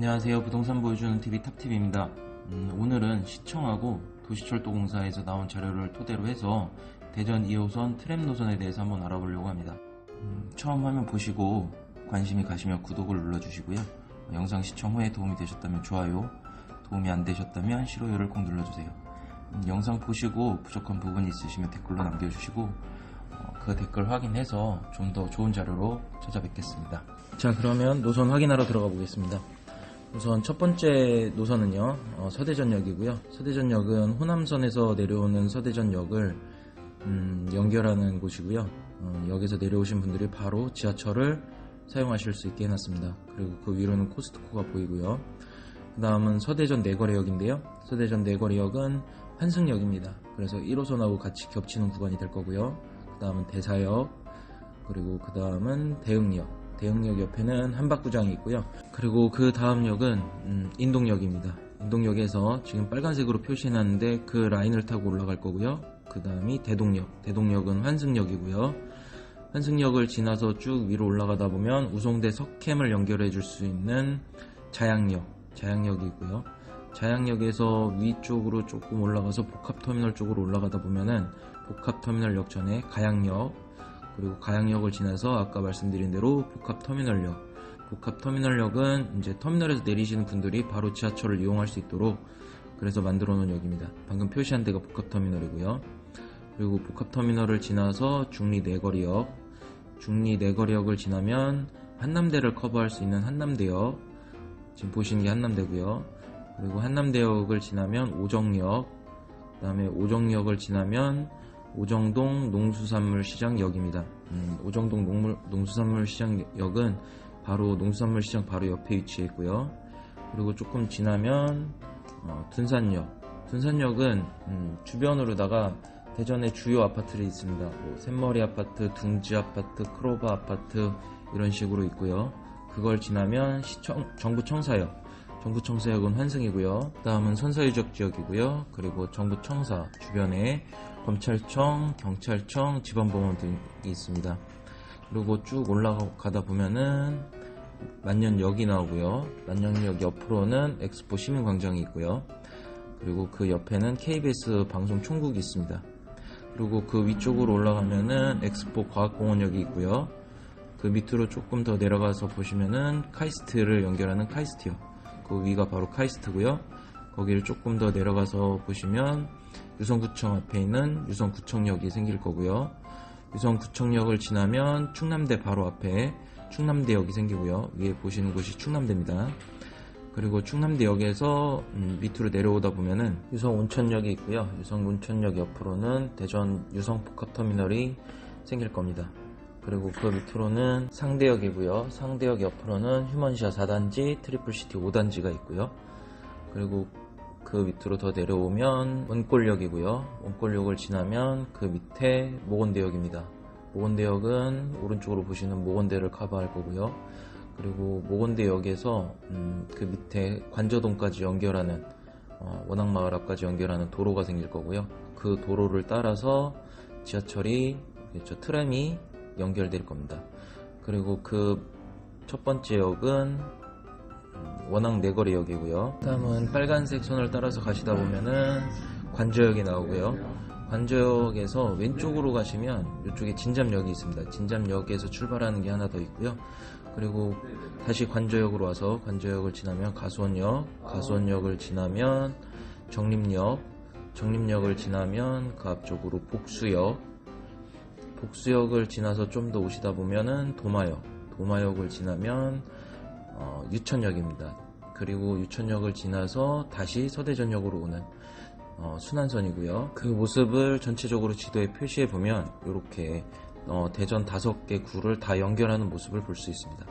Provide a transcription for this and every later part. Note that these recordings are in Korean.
안녕하세요. 부동산 보여주는 TV 탑TV입니다. 음, 오늘은 시청하고 도시철도공사에서 나온 자료를 토대로 해서 대전 2호선 트램 노선에 대해서 한번 알아보려고 합니다. 음, 처음 화면 보시고 관심이 가시면 구독을 눌러주시고요. 어, 영상 시청 후에 도움이 되셨다면 좋아요, 도움이 안 되셨다면 싫어요를 꼭 눌러주세요. 음, 영상 보시고 부족한 부분이 있으시면 댓글로 남겨주시고 어, 그 댓글 확인해서 좀 더 좋은 자료로 찾아뵙겠습니다. 자 그러면 노선 확인하러 들어가 보겠습니다. 우선 첫 번째 노선은요 어, 서대전역이고요. 서대전역은 호남선에서 내려오는 서대전역을 음, 연결하는 곳이고요. 어, 역에서 내려오신 분들이 바로 지하철을 사용하실 수 있게 해놨습니다. 그리고 그 위로는 코스트코가 보이고요. 그 다음은 서대전 내거리역인데요. 서대전 내거리역은 환승역입니다. 그래서 1호선하고 같이 겹치는 구간이 될 거고요. 그 다음은 대사역, 그리고 그 다음은 대흥역. 대흥역 옆에는 한박구장이 있고요. 그리고 그 다음 역은 음, 인동역입니다. 인동역에서 지금 빨간색으로 표시해놨는데 그 라인을 타고 올라갈 거고요. 그 다음이 대동역. 대동역은 환승역이고요. 환승역을 지나서 쭉 위로 올라가다 보면 우송대 석캠을 연결해 줄 수 있는 자양역. 자양역이고요. 자양역에서 위쪽으로 조금 올라가서 복합터미널 쪽으로 올라가다 보면은 복합터미널 역 전에 가양역 그리고 가양역을 지나서 아까 말씀드린 대로 복합터미널역 복합터미널역은 이제 터미널에서 내리시는 분들이 바로 지하철을 이용할 수 있도록 그래서 만들어 놓은 역입니다. 방금 표시한 데가 복합터미널이고요. 그리고 복합터미널을 지나서 중리 내거리역 중리 내거리역을 지나면 한남대를 커버할 수 있는 한남대역 지금 보시는 게 한남대고요. 그리고 한남대역을 지나면 오정역 그 다음에 오정역을 지나면 오정동 농수산물시장역입니다. 음, 오정동 농물, 농수산물시장역은 바로 농수산물시장 바로 옆에 위치해 있고요. 그리고 조금 지나면 어, 둔산역. 둔산역은 음, 주변으로다가 대전의 주요 아파트들이 있습니다. 뭐 샘머리 아파트, 둥지 아파트, 크로바 아파트 이런 식으로 있고요. 그걸 지나면 시청, 정부 청사역. 정부 청사역은 환승이고요. 다음은 선사유적 지역이고요. 그리고 정부 청사 주변에 검찰청, 경찰청, 지방법원 등이 있습니다. 그리고 쭉 올라가다 보면은 만년역이 나오고요. 만년역 옆으로는 엑스포 시민광장이 있고요. 그리고 그 옆에는 KBS 방송 총국이 있습니다. 그리고 그 위쪽으로 올라가면은 엑스포 과학공원역이 있고요. 그 밑으로 조금 더 내려가서 보시면은 카이스트를 연결하는 카이스트역. 그 위가 바로 카이스트고요. 거기를 조금 더 내려가서 보시면 유성구청 앞에 있는 유성구청역이 생길 거고요. 유성구청역을 지나면 충남대 바로 앞에 충남대역이 생기고요. 위에 보시는 곳이 충남대입니다. 그리고 충남대역에서 음, 밑으로 내려오다 보면은 유성 온천역이 있고요. 유성 온천역 옆으로는 대전 유성 복합터미널이 생길 겁니다. 그리고 그 밑으로는 상대역이고요. 상대역 옆으로는 휴먼시아 4단지, 트리플시티 5단지가 있고요. 그리고 그 밑으로 더 내려오면 원골역이고요. 원골역을 지나면 그 밑에 모건대역입니다. 모건대역은 오른쪽으로 보시는 모건대를 커버할 거고요. 그리고 모건대역에서 음, 그 밑에 관저동까지 연결하는 어, 원앙마을 앞까지 연결하는 도로가 생길 거고요. 그 도로를 따라서 지하철이 저 트램이 연결될 겁니다. 그리고 그 첫 번째 역은 원앙 내거리역이고요. 다음은 빨간색 선을 따라서 가시다 보면은 관저역이 나오고요. 관저역에서 왼쪽으로 가시면 이쪽에 진잡역이 있습니다. 진잡역에서 출발하는 게 하나 더 있고요. 그리고 다시 관저역으로 와서 관저역을 지나면 가수원역, 가수원역을 지나면 정림역, 정림역을 지나면 그 앞쪽으로 복수역, 복수역을 지나서 좀 더 오시다 보면은 도마역, 도마역을 지나면 어, 유천역입니다. 그리고 유천역을 지나서 다시 서대전역으로 오는 어, 순환선이고요. 그 모습을 전체적으로 지도에 표시해 보면 이렇게 어, 대전 다섯 개 구를 다 연결하는 모습을 볼 수 있습니다.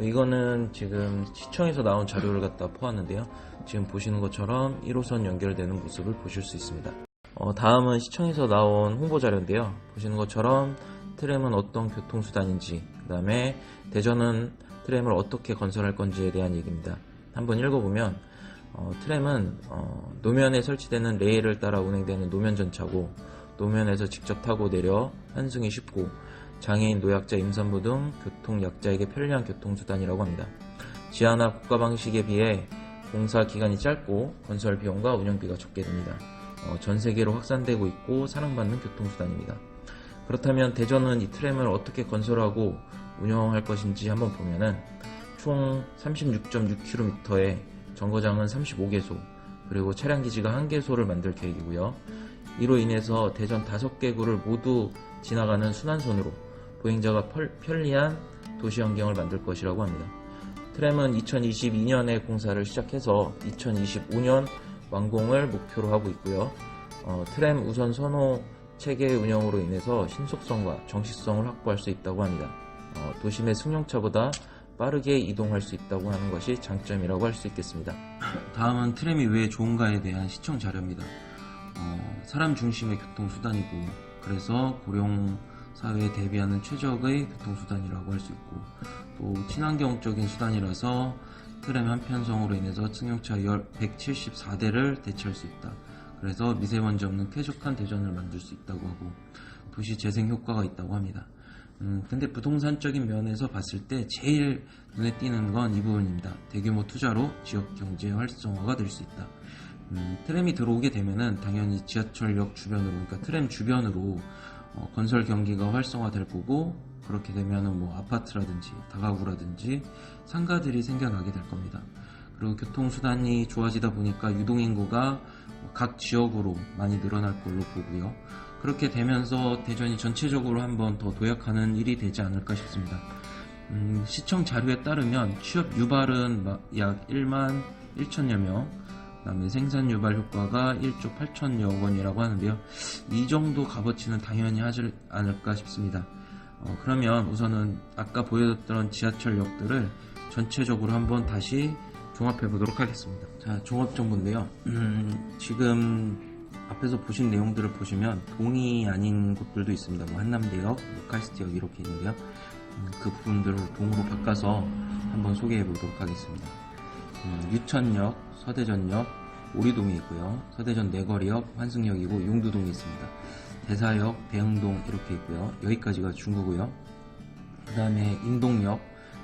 이거는 지금 시청에서 나온 자료를 갖다 포함하는데요. 지금 보시는 것처럼 1호선 연결되는 모습을 보실 수 있습니다. 어, 다음은 시청에서 나온 홍보 자료인데요. 보시는 것처럼 트램은 어떤 교통수단인지, 그 다음에 대전은 트램을 어떻게 건설할 건지에 대한 얘기입니다. 한번 읽어보면 어, 트램은 어, 노면에 설치되는 레일을 따라 운행되는 노면 전차고 노면에서 직접 타고 내려 환승이 쉽고 장애인, 노약자, 임산부 등 교통 약자에게 편리한 교통수단이라고 합니다. 지하나 국가 방식에 비해 공사 기간이 짧고 건설 비용과 운영비가 적게 듭니다. 어, 전 세계로 확산되고 있고 사랑받는 교통수단입니다. 그렇다면 대전은 이 트램을 어떻게 건설하고 운영할 것인지 한번 보면은 총 36.6km에 정거장은 35개소 그리고 차량 기지가 1개소를 만들 계획이고요. 이로 인해서 대전 5개 구를 모두 지나가는 순환선으로 보행자가 펄- 편리한 도시 환경을 만들 것이라고 합니다. 트램은 2022년에 공사를 시작해서 2025년 완공을 목표로 하고 있고요. 어, 트램 우선 선호 체계 운영으로 인해서 신속성과 정식성을 확보할 수 있다고 합니다. 어, 도심의 승용차보다 빠르게 이동할 수 있다고 하는 것이 장점이라고 할 수 있겠습니다. 다음은 트램이 왜 좋은가에 대한 시청 자료입니다. 어, 사람 중심의 교통수단이고 그래서 고령 사회에 대비하는 최적의 교통수단이라고 할 수 있고 또 친환경적인 수단이라서 트램 한 편성으로 인해서 승용차 174대를 대체할 수 있다. 그래서 미세먼지 없는 쾌적한 대전을 만들 수 있다고 하고 도시 재생 효과가 있다고 합니다. 음, 근데 부동산적인 면에서 봤을 때 제일 눈에 띄는 건 이 부분입니다. 대규모 투자로 지역 경제 활성화가 될 수 있다. 음, 트램이 들어오게 되면은 당연히 지하철역 주변으로, 그러니까 트램 주변으로 어, 건설 경기가 활성화될 거고 그렇게 되면은 뭐 아파트라든지 다가구라든지 상가들이 생겨나게 될 겁니다. 그리고 교통수단이 좋아지다 보니까 유동인구가 각 지역으로 많이 늘어날 걸로 보고요. 그렇게 되면서 대전이 전체적으로 한번 더 도약하는 일이 되지 않을까 싶습니다. 음, 시청 자료에 따르면 취업 유발은 마- 약 1만 1천여 명, 그다음에 생산 유발 효과가 1조 8천여 원이라고 하는데요. 이 정도 값어치는 당연히 하지 않을까 싶습니다. 어, 그러면 우선은 아까 보여줬던 지하철역들을 전체적으로 한번 다시 종합해 보도록 하겠습니다. 자, 종합 정보인데요. 음, 지금 앞에서 보신 내용들을 보시면 동이 아닌 곳들도 있습니다. 뭐 한남대역, 뭐 카이스트역 이렇게 있는데요. 음, 그 부분들을 동으로 바꿔서 한번 소개해 보도록 하겠습니다. 음, 유천역, 서대전역, 오리동이 있고요. 서대전 내거리역, 환승역이고 용두동이 있습니다. 대사역, 대흥동 이렇게 있고요. 여기까지가 중구고요. 그 다음에 인동역,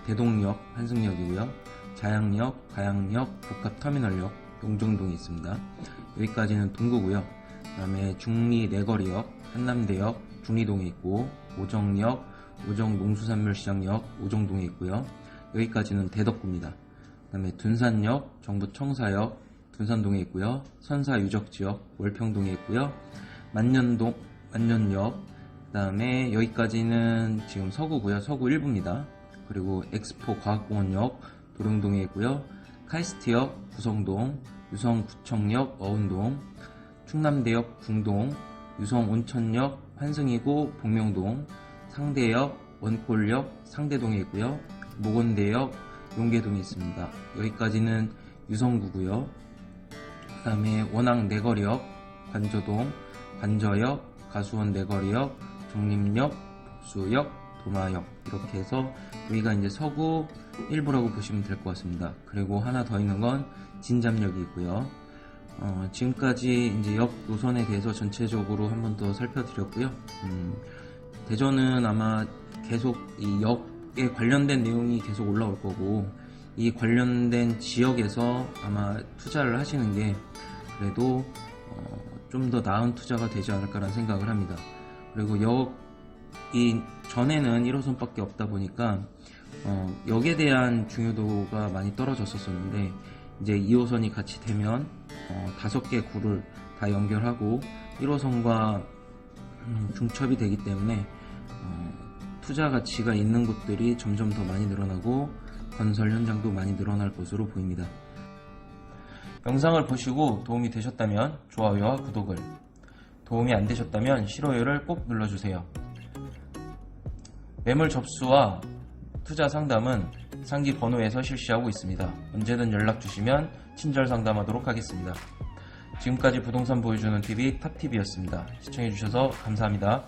대동역, 환승역이고요. 자양역, 가양역, 복합터미널역, 용정동이 있습니다. 여기까지는 동구고요. 그 다음에 중리 내거리역, 한남대역, 중리동에 있고 오정역, 오정 농수산물시장역, 오정동에 있고요. 여기까지는 대덕구입니다. 그 다음에 둔산역, 정부 청사역, 둔산동에 있고요. 선사 유적지역, 월평동에 있고요. 만년동, 만년역, 그 다음에 여기까지는 지금 서구고요. 서구 1부입니다. 그리고 엑스포 과학공원역, 도룡동에 있고요. 카이스트역, 구성동, 유성구청역, 어운동, 충남대역, 궁동, 유성온천역, 환승이고, 복명동, 상대역, 원골역, 상대동에 있고요. 모건대역, 용계동에 있습니다. 여기까지는 유성구고요. 그 다음에 원앙 내거리역, 관저동, 관저역, 가수원 내거리역, 정림역, 복수역, 도마역 이렇게 해서 여기가 이제 서구 일부라고 보시면 될 것 같습니다. 그리고 하나 더 있는 건 진잡역이 있고요. 어, 지금까지 이제 역 노선에 대해서 전체적으로 한 번 더 살펴드렸고요. 음, 대전은 아마 계속 이 역에 관련된 내용이 계속 올라올 거고 이 관련된 지역에서 아마 투자를 하시는 게 그래도 좀더 나은 투자가 되지 않을까라는 생각을 합니다. 그리고 역 이 전에는 1호선밖에 없다 보니까 어, 역에 대한 중요도가 많이 떨어졌었었는데 이제 2호선이 같이 되면 어, 다섯 개 구를 다 연결하고 1호선과 음, 중첩이 되기 때문에 어, 투자 가치가 있는 곳들이 점점 더 많이 늘어나고 건설 현장도 많이 늘어날 것으로 보입니다. 영상을 보시고 도움이 되셨다면 좋아요와 구독을 도움이 안 되셨다면 싫어요를 꼭 눌러주세요. 매물 접수와 투자 상담은 상기 번호에서 실시하고 있습니다. 언제든 연락 주시면 친절 상담하도록 하겠습니다. 지금까지 부동산 보여주는 TV 탑TV였습니다. 시청해주셔서 감사합니다.